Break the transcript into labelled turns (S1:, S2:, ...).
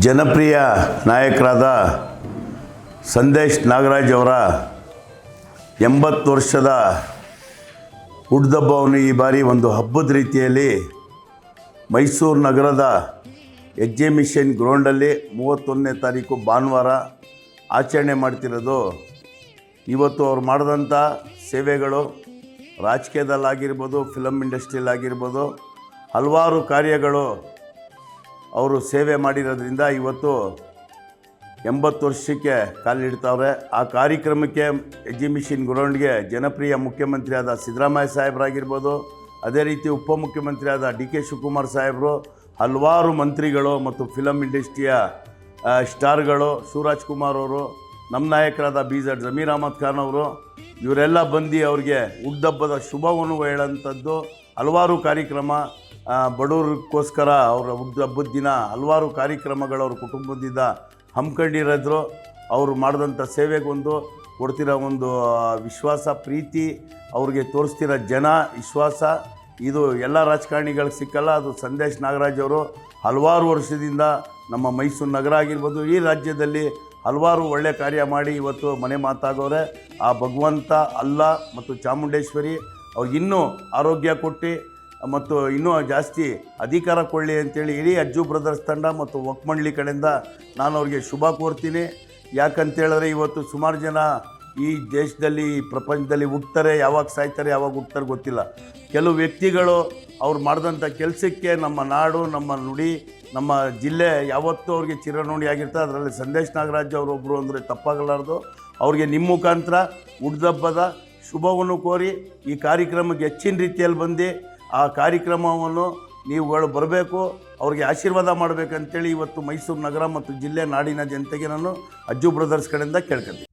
S1: ಜನಪ್ರಿಯ ನಾಯಕರಾದ ಸಂದೇಶ್ ನಾಗರಾಜ್ ಅವರ ಎಂಬತ್ತು ವರ್ಷದ ಹುಡ್ದಬ್ಬವನ್ನು ಈ ಬಾರಿ ಒಂದು ಹಬ್ಬದ ರೀತಿಯಲ್ಲಿ ಮೈಸೂರು ನಗರದ ಎಕ್ಸಿಮಿಷನ್ ಗ್ರೌಂಡಲ್ಲಿ ಮೂವತ್ತೊಂದನೇ ತಾರೀಕು ಭಾನುವಾರ ಆಚರಣೆ ಮಾಡ್ತಿರೋದು. ಇವತ್ತು ಅವ್ರು ಮಾಡಿದಂಥ ಸೇವೆಗಳು ರಾಜಕೀಯದಲ್ಲಾಗಿರ್ಬೋದು ಫಿಲಮ್ ಇಂಡಸ್ಟ್ರಿಯಲ್ಲಾಗಿರ್ಬೋದು ಹಲವಾರು ಕಾರ್ಯಗಳು ಅವರು ಸೇವೆ ಮಾಡಿರೋದ್ರಿಂದ ಇವತ್ತು ಎಂಬತ್ತು ವರ್ಷಕ್ಕೆ ಕಾಲಿಡ್ತಾವ್ರೆ ಆ ಕಾರ್ಯಕ್ರಮಕ್ಕೆ ಎಕ್ಸಿಬಿಷನ್ ಗ್ರೌಂಡ್ಗೆ ಜನಪ್ರಿಯ ಮುಖ್ಯಮಂತ್ರಿಯಾದ ಸಿದ್ದರಾಮಯ್ಯ ಸಾಹೇಬರಾಗಿರ್ಬೋದು, ಅದೇ ರೀತಿ ಉಪಮುಖ್ಯಮಂತ್ರಿಯಾದ ಡಿ ಕೆ ಶಿವಕುಮಾರ್ ಸಾಹೇಬರು, ಹಲವಾರು ಮಂತ್ರಿಗಳು ಮತ್ತು ಫಿಲಮ್ ಇಂಡಸ್ಟ್ರಿಯ ಸ್ಟಾರ್ಗಳು ಶಿವರಾಜ್ ಕುಮಾರ್ ಅವರು ನಮ್ಮ ನಾಯಕರಾದ ಬಿ ಜಡ್ ಜಮೀರ್ ಅಹಮದ್ ಖಾನ್ ಅವರು, ಇವರೆಲ್ಲ ಬಂದು ಅವ್ರಿಗೆ ಹುಡ್ದಬ್ಬದ ಶುಭವನ್ನು ಹೇಳೋಂಥದ್ದು ಹಲವಾರು ಕಾರ್ಯಕ್ರಮ. ಬಡವರಿಗೋಸ್ಕರ ಅವರ ಹಬ್ಬದ ದಿನ ಹಲವಾರು ಕಾರ್ಯಕ್ರಮಗಳು ಅವ್ರ ಕುಟುಂಬದಿಂದ ಹಮ್ಮಿಕೊಂಡಿರೋದ್ರು ಅವರು ಮಾಡಿದಂಥ ಸೇವೆಗೊಂದು, ಕೊಡ್ತಿರೋ ಒಂದು ವಿಶ್ವಾಸ, ಪ್ರೀತಿ, ಅವ್ರಿಗೆ ತೋರಿಸ್ತಿರೋ ಜನ, ವಿಶ್ವಾಸ, ಇದು ಎಲ್ಲ ರಾಜಕಾರಣಿಗಳಿಗೆ ಸಿಕ್ಕಲ್ಲ. ಅದು ಸಂದೇಶ್ ನಾಗರಾಜ್ ಅವರು ಹಲವಾರು ವರ್ಷದಿಂದ ನಮ್ಮ ಮೈಸೂರು ನಗರ ಆಗಿರ್ಬೋದು, ಈ ರಾಜ್ಯದಲ್ಲಿ ಹಲವಾರು ಒಳ್ಳೆ ಕಾರ್ಯ ಮಾಡಿ ಇವತ್ತು ಮನೆ ಮಾತಾಗೋರೆ. ಆ ಭಗವಂತ, ಅಲ್ಲ ಮತ್ತು ಚಾಮುಂಡೇಶ್ವರಿ ಅವ್ರಿಗಿನ್ನೂ ಆರೋಗ್ಯ ಕೊಟ್ಟು ಮತ್ತು ಇನ್ನೂ ಜಾಸ್ತಿ ಅಧಿಕಾರ ಕೊಡಲಿ ಅಂತೇಳಿ ಇಡೀ ಅಜ್ಜು ಬ್ರದರ್ಸ್ ತಂಡ ಮತ್ತು ಒಕ್ಕಮಂಡಳಿ ಕಡೆಯಿಂದ ನಾನು ಅವ್ರಿಗೆ ಶುಭ ಕೋರ್ತೀನಿ. ಯಾಕಂತೇಳಿದ್ರೆ ಇವತ್ತು ಸುಮಾರು ಜನ ಈ ದೇಶದಲ್ಲಿ, ಈ ಪ್ರಪಂಚದಲ್ಲಿ ಹುಟ್ತಾರೆ, ಯಾವಾಗ ಸಾಯ್ತಾರೆ, ಯಾವಾಗ ಹುಟ್ತಾರೆ ಗೊತ್ತಿಲ್ಲ. ಕೆಲವು ವ್ಯಕ್ತಿಗಳು ಅವ್ರು ಮಾಡಿದಂಥ ಕೆಲಸಕ್ಕೆ ನಮ್ಮ ನಾಡು, ನಮ್ಮ ನುಡಿ, ನಮ್ಮ ಜಿಲ್ಲೆ ಯಾವತ್ತೂ ಅವ್ರಿಗೆ ಚಿರನುಡಿ ಆಗಿರ್ತದೆ ಅದರಲ್ಲಿ ಸಂದೇಶ್ ನಾಗರಾಜ್ ಅವರೊಬ್ಬರು ಅಂದರೆ ತಪ್ಪಾಗಲಾರ್ದು. ಅವ್ರಿಗೆ ನಿಮ್ಮ ಮುಖಾಂತರ ಹುಡ್ದಬ್ಬದ ಶುಭವನ್ನು ಕೋರಿ ಈ ಕಾರ್ಯಕ್ರಮಕ್ಕೆ ಹೆಚ್ಚಿನ ರೀತಿಯಲ್ಲಿ ಬಂದು ಆ ಕಾರ್ಯಕ್ರಮವನ್ನು ನೀವುಗಳು ಬರಬೇಕು, ಅವ್ರಿಗೆ ಆಶೀರ್ವಾದ ಮಾಡಬೇಕಂತೇಳಿ ಇವತ್ತು ಮೈಸೂರು ನಗರ ಮತ್ತು ಜಿಲ್ಲೆ ನಾಡಿನ ಜನತೆಗೆ ನಾನು ಅಜ್ಜು ಬ್ರದರ್ಸ್ ಕಡೆಯಿಂದ ಕೇಳ್ಕೊತೀನಿ.